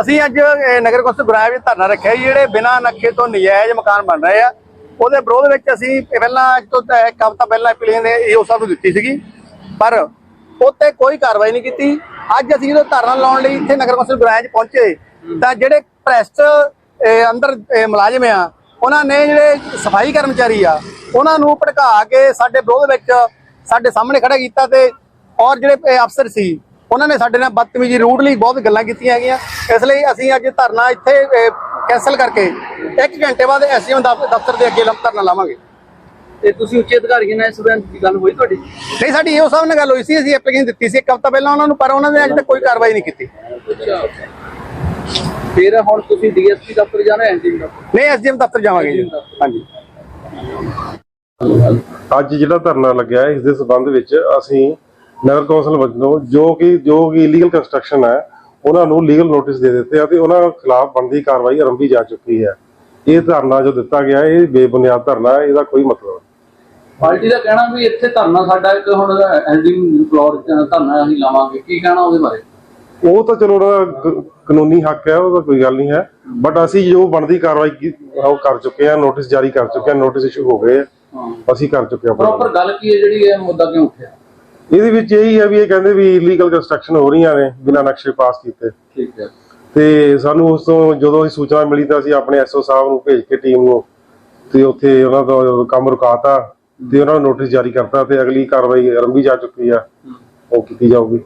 ਅਸੀਂ ਅੱਜ ਨਗਰ ਕੌਂਸਲ ਗੁਰਾਇਆ ਵਿੱਚ ਧਰਨਾ ਰੱਖਿਆ ਜਿਹੜੇ ਬਿਨਾਂ ਨਕਸ਼ੇ ਤੋਂ ਨਜਾਇਜ਼ ਮਕਾਨ ਬਣ ਰਹੇ ਆ, ਉਹਦੇ ਵਿਰੋਧ ਵਿੱਚ ਅਸੀਂ ਪਹਿਲਾਂ, ਅੱਜ ਤੋਂ ਇੱਕ ਹਫ਼ਤਾ ਪਹਿਲਾਂ ਐਪਲੀਕੇਸ਼ਨ ਈਓ ਸਾਹਿਬ ਨੂੰ ਦਿੱਤੀ ਸੀਗੀ। ਪਰ ਉੱਤੇ ਕੋਈ ਕਾਰਵਾਈ ਨਹੀਂ ਕੀਤੀ। ਅੱਜ ਅਸੀਂ ਜਦੋਂ ਧਰਨਾ ਲਾਉਣ ਲਈ ਇੱਥੇ ਨਗਰ ਕੌਂਸਲ ਗੁਰਾਇਆ 'ਚ ਪਹੁੰਚੇ, ਤਾਂ ਜਿਹੜੇ ਪ੍ਰੈਸ ਅੰਦਰ ਮੁਲਾਜ਼ਮ ਆ, ਉਹਨਾਂ ਨੇ ਜਿਹੜੇ ਸਫ਼ਾਈ ਕਰਮਚਾਰੀ ਆ, ਉਹਨਾਂ ਨੂੰ ਭੜਕਾ ਕੇ ਸਾਡੇ ਵਿਰੋਧ ਵਿੱਚ ਸਾਡੇ ਸਾਹਮਣੇ ਖੜਾ ਕੀਤਾ ਤੇ, ਔਰ ਜਿਹੜੇ ਅਫਸਰ ਸੀ ਉਹਨਾਂ ਨੇ ਸਾਡੇ ਨਾਲ ਬਦਤਮੀਜ਼ੀ ਰੂਡਲੀ ਬਹੁਤ ਗੱਲਾਂ ਕੀਤੀਆਂ ਹੈਗੀਆਂ। ਇਸ ਲਈ ਅਸੀਂ ਅੱਜ ਧਰਨਾ ਇੱਥੇ ਕੈਨਸਲ ਕਰਕੇ 1 ਘੰਟੇ ਬਾਅਦ ਐਸਡੀਐਮ ਦਫ਼ਤਰ ਦੇ ਅੱਗੇ ਲੰਮ ਧਰਨਾ ਲਾਵਾਂਗੇ। ਤੇ ਤੁਸੀਂ ਉੱਚ ਅਧਿਕਾਰੀਆਂ ਨਾਲ ਇਸ ਦੀ ਗੱਲ ਹੋਈ ਤੁਹਾਡੀ? ਨਹੀਂ ਸਾਡੀ ਈਓ ਸਾਹਿਬ ਨਾਲ ਗੱਲ ਹੋਈ ਸੀ ਅਸੀਂ ਐਪਲੀਕੇਸ਼ਨ ਦਿੱਤੀ ਸੀ ਇੱਕ ਹਫ਼ਤਾ ਪਹਿਲਾਂ ਉਹਨਾਂ ਨੂੰ ਪਰ ਉਹਨਾਂ ਨੇ ਅਜੇ ਤੱਕ ਕੋਈ ਕਾਰਵਾਈ ਨਹੀਂ ਕੀਤੀ। ਫਿਰ ਹੁਣ ਤੁਸੀਂ ਡੀਐਸਪੀ ਦਫ਼ਤਰ ਜਾਣਾ ਹੈ ਐਨਜੀਓ ਦਫ਼ਤਰ? ਨਹੀਂ ਐਸਡੀਐਮ ਦਫ਼ਤਰ ਜਾਵਾਂਗੇ ਜੀ। ਹਾਂਜੀ। ਅੱਜ ਜਿਹੜਾ ਧਰਨਾ ਲੱਗਿਆ ਹੈ, ਇਸ ਦੇ ਸਬੰਧ ਵਿੱਚ ਅਸੀਂ ਨਗਰ ਕੌਂਸਲ ਵੱਲੋਂ ਜੋ ਕਿ ਜੋ ਕਿ ਇਲੀਗਲ ਕੰਸਟਰਕਸ਼ਨ ਹੈ ਉਹਨਾਂ ਨੂੰ ਲੀਗਲ ਨੋਟਿਸ ਦੇ ਦਿੱਤੇ ਆ ਤੇ ਉਹਨਾਂ ਖਿਲਾਫ ਬਣਦੀ ਕਾਰਵਾਈ ਆਰੰਭੀ ਜਾ ਚੁੱਕੀ ਹੈ। ਇਹ ਧਰਨਾ ਜੋ ਦਿੱਤਾ ਗਿਆ ਇਹ ਬੇਬੁਨਿਆਦ ਧਰਨਾ ਹੈ ਇਹਦਾ ਕੋਈ ਮਤਲਬ ਨਹੀਂ। ਪਾਰਟੀ ਦਾ ਕਹਿਣਾ ਵੀ ਇੱਥੇ ਧਰਨਾ ਸਾਡਾ ਇੱਕ ਹੁਣ ਐਨਜੀਓ ਫਲੋਰ ਧਰਨਾ ਅਸੀਂ ਲਾਵਾਂਗੇ। ਕੀ ਕਹਿਣਾ ਉਹਦੇ ਬਾਰੇ? ਉਹ ਤਾਂ ਚਲੋ ਉਹਦਾ ਕਾਨੂੰਨੀ ਹੱਕ ਹੈ ਉਹਦਾ ਕੋਈ ਗੱਲ ਨਹੀਂ ਹੈ। ਬਟ ਅਸੀਂ ਜੋ ਬਣਦੀ ਕਾਰਵਾਈ ਉਹ ਕਰ ਚੁੱਕੇ ਹਾਂ ਨੋਟਿਸ ਜਾਰੀ ਕਰ ਚੁੱਕੇ ਹਾਂ ਨੋਟਿਸ ਇਸ਼ੂ ਹੋ ਗਏ। ਆ। ਅਸੀਂ ਕਰ ਚੁੱਕੇ ਹਾਂ। ਪ੍ਰੋਪਰ ਗੱਲ ਕੀ ਹੈ ਜਿਹੜੀ ਇਹ ਮੁੱਦਾ ਕਿਉਂ ਉੱਠਿਆ? ਇਹਦੇ ਵਿੱਚ ਇਹੀ ਹੈ ਵੀ ਇਹ ਕਹਿੰਦੇ ਵੀ ਇਲੀਗਲ ਕੰਸਟਰਕਸ਼ਨ ਹੋ ਰਹੀਆਂ ਨੇ ਬਿਨਾਂ ਨਕਸ਼ੇ ਪਾਸ ਕੀਤੇ। ਠੀਕ ਹੈ। ਤੇ ਸਾਨੂੰ ਉਸ ਤੋਂ ਜਦੋਂ ਇਹ ਸੂਚਨਾ ਮਿਲੀ ਤਾਂ ਅਸੀਂ ਆਪਣੇ ਐਸਓ ਸਾਹਿਬ ਨੂੰ ਭੇਜ ਕੇ ਟੀਮ ਨੂੰ ਤੇ ਉੱਥੇ ਉਹਨਾਂ ਦਾ ਕੰਮ ਰੁਕਾਤਾ ਤੇ ਉਹਨਾਂ ਨੂੰ ਨੋਟਿਸ ਜਾਰੀ ਕਰਤਾ ਤੇ ਅਗਲੀ ਕਾਰਵਾਈ ਆਰੰਭੀ ਜਾ ਚੁੱਕੀ ਆ। ਉਹ ਕੀਤੀ ਜਾਊਗੀ।